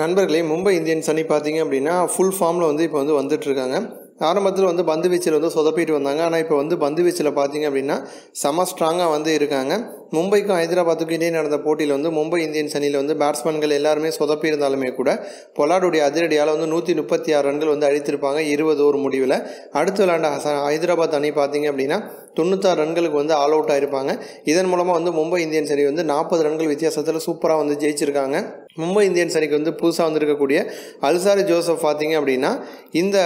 நண்பர்களே மும்பை இந்தியன்ஸ் அணி பார்த்தீங்க அப்படின்னா ஃபுல் ஃபார்மில் வந்து இப்போ வந்து வந்துட்டுருக்காங்க. ஆரம்பத்தில் வந்து பந்து வீச்சில் வந்து சொதப்பிட்டு வந்தாங்க. ஆனால் இப்போ வந்து பந்து வீச்சில் பார்த்தீங்க அப்படின்னா செம ஸ்ட்ராங்காக வந்து இருக்காங்க. மும்பைக்கும் ஹைதராபாத்துக்கும் இடையே நடந்த போட்டியில் வந்து மும்பை இந்தியன்ஸ் அணியில் வந்து பேட்ஸ்மேன்கள் எல்லாருமே சொதப்பி இருந்தாலுமே கூட பொலாடுடைய அதிரடியால் வந்து நூற்றி முப்பத்தி ஆறு ரன்கள் வந்து அடித்திருப்பாங்க இருபது ஓவர் முடிவில். அடுத்து விளையாண்ட ஹைதராபாத் அணி பார்த்தீங்க அப்படின்னா தொண்ணூத்தாறு ரன்களுக்கு வந்து ஆல் அவுட் ஆயிருப்பாங்க. இதன் மூலமாக வந்து மும்பை இந்தியன்ஸ் அணி வந்து நாற்பது ரன்கள் வித்தியாசத்தில் சூப்பராக வந்து ஜெயிச்சிருக்காங்க. மும்பை இந்தியன்ஸ் அணிக்கு வந்து புதுசாக வந்திருக்கக்கூடிய அல்சாரி ஜோசப் பார்த்தீங்க அப்படின்னா இந்த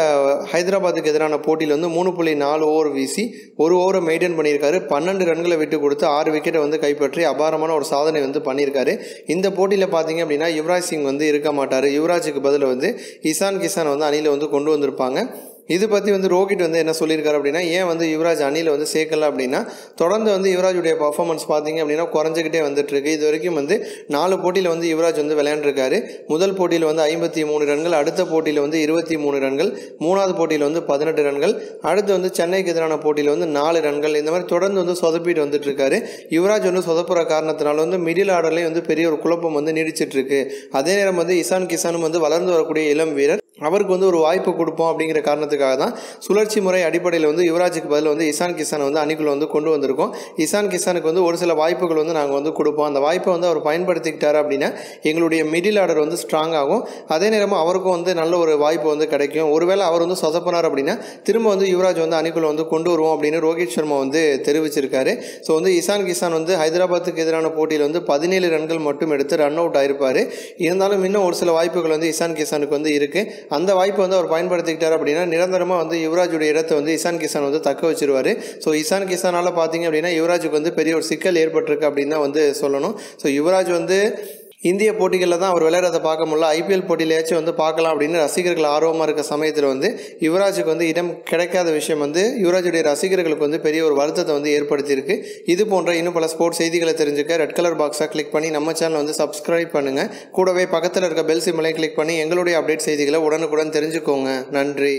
ஹைதராபாத்துக்கு எதிரான போட்டியில் வந்து மூணு புள்ளி நாலு ஓவர் வீசி ஒரு ஓவரை மெயின்டைன் பண்ணியிருக்காரு. பன்னெண்டு ரன்களை விட்டு கொடுத்து ஆறு விக்கெட்டை வந்து கைப்பற்றி அபாரமான ஒரு சாதனை வந்து பண்ணியிருக்காரு. இந்த போட்டியில் பார்த்தீங்க அப்படின்னா யுவராஜ் சிங் வந்து இருக்க மாட்டார். யுவராஜுக்கு பதில் வந்து இசான் கிசான் வந்து அணியில் வந்து கொண்டு வந்திருப்பாங்க. இது பற்றி வந்து ரோஹித் வந்து என்ன சொல்லியிருக்காரு அப்படின்னா ஏன் வந்து யுவராஜ் அணியில் வந்து சேர்க்கல அப்படின்னா தொடர்ந்து வந்து யுவராஜுடைய பர்ஃபார்மன்ஸ் பார்த்தீங்க அப்படின்னா குறைஞ்சிக்கிட்டே வந்துட்டுருக்கு. இது வரைக்கும் வந்து நாலு போட்டியில் வந்து யுவராஜ் வந்து விளையாண்டுருக்காரு. முதல் போட்டியில் வந்து ஐம்பத்தி மூணு ரன்கள் அடுத்த போட்டியில் வந்து இருபத்தி மூணு ரன்கள் மூணாவது போட்டியில் வந்து பதினெட்டு ரன்கள் அடுத்து வந்து சென்னைக்கு எதிரான போட்டியில் வந்து நாலு ரன்கள் இந்த மாதிரி தொடர்ந்து வந்து சொதப்பிட்டு வந்துட்டு இருக்காரு யுவராஜ் வந்து சொதப்புற காரணத்தினால வந்து மிடில் ஆர்டர்லேயும் வந்து பெரிய ஒரு குழப்பம் வந்து நீடிச்சிட்டு இருக்கு அதே நேரம் வந்து இசான் கிசானும் வந்து வளர்ந்து வரக்கூடிய இளம் வீரர் அவருக்கு வந்து ஒரு வாய்ப்பு கொடுப்போம் அப்படிங்கிற காரணத்துக்காக தான் சுழற்சி முறை அடிப்படையில் வந்து யுவராஜுக்கு பதில் வந்து இசான் கிசான் வந்து அணிக்குள்ள வந்து கொண்டு வந்திருக்கோம். இசான் கிசானுக்கு வந்து ஒரு சில வாய்ப்புகள் வந்து நாங்கள் வந்து கொடுப்போம். அந்த வாய்ப்பை வந்து அவர் பயன்படுத்திக்கிட்டார் அப்படின்னா எங்களுடைய மிடில் ஆர்டர் வந்து ஸ்ட்ராங் ஆகும். அதே நேரமாக அவருக்கும் வந்து நல்ல ஒரு வாய்ப்பு வந்து கிடைக்கும். ஒருவேளை அவர் வந்து சொதப்பினார் அப்படின்னா திரும்ப வந்து யுவராஜ் வந்து அணிக்குள்ள வந்து கொண்டு வருவோம் அப்படின்னு ரோஹித் சர்மா வந்து தெரிவிச்சிருக்காரு. ஸோ வந்து இசான் கிசான் வந்து ஹைதராபாத்துக்கு எதிரான போட்டியில் வந்து பதினேழு ரன்கள் மட்டும் எடுத்து ரன் அவுட் ஆயிருப்பார். இருந்தாலும் இன்னும் ஒரு சில வாய்ப்புகள் வந்து இசான் கிசானுக்கு வந்து இருக்குது அந்த வாய்ப்பை வந்து அவர் பயன்படுத்திக்கிட்டார் அப்படின்னா நிரந்தரமாக வந்து யுவராஜுடைய இடத்தை வந்து இசான் கிசான் வந்து தக்க வச்சிருவார். ஸோ இசான் கிசானால் பார்த்தீங்க அப்படின்னா யுவராஜுக்கு வந்து பெரிய ஒரு சிக்கல் ஏற்பட்டிருக்கு அப்படின்னு தான் வந்து சொல்லணும். ஸோ யுவராஜ் வந்து இந்திய போட்டிகளில் தான் அவர் விளையாடுறத பார்க்க முடியல. ஐபிஎல் போட்டியிலேயாச்சும் வந்து பார்க்கலாம் அப்படின்னு ரசிகர்கள் ஆர்வமாக இருக்க சமயத்தில் வந்து யுவராஜுக்கு வந்து இடம் கிடைக்காத விஷயம் வந்து யுவராஜுடைய ரசிகர்களுக்கு வந்து பெரிய ஒரு வருத்தத்தை வந்து ஏற்படுத்தியிருக்கு. இது போன்ற இன்னும் பல ஸ்போர்ட்ஸ் செய்திகளை தெரிஞ்சுக்க ரெட் கலர் பாக்ஸாக கிளிக் பண்ணி நம்ம சேனலை வந்து சப்ஸ்கிரைப் பண்ணுங்கள் கூடவே பக்கத்தில் இருக்க பெல் சிம்மலையும் கிளிக் பண்ணி எங்களுடைய அப்டேட் செய்திகளை உடனுக்குடன் தெரிஞ்சுக்கோங்க. நன்றி.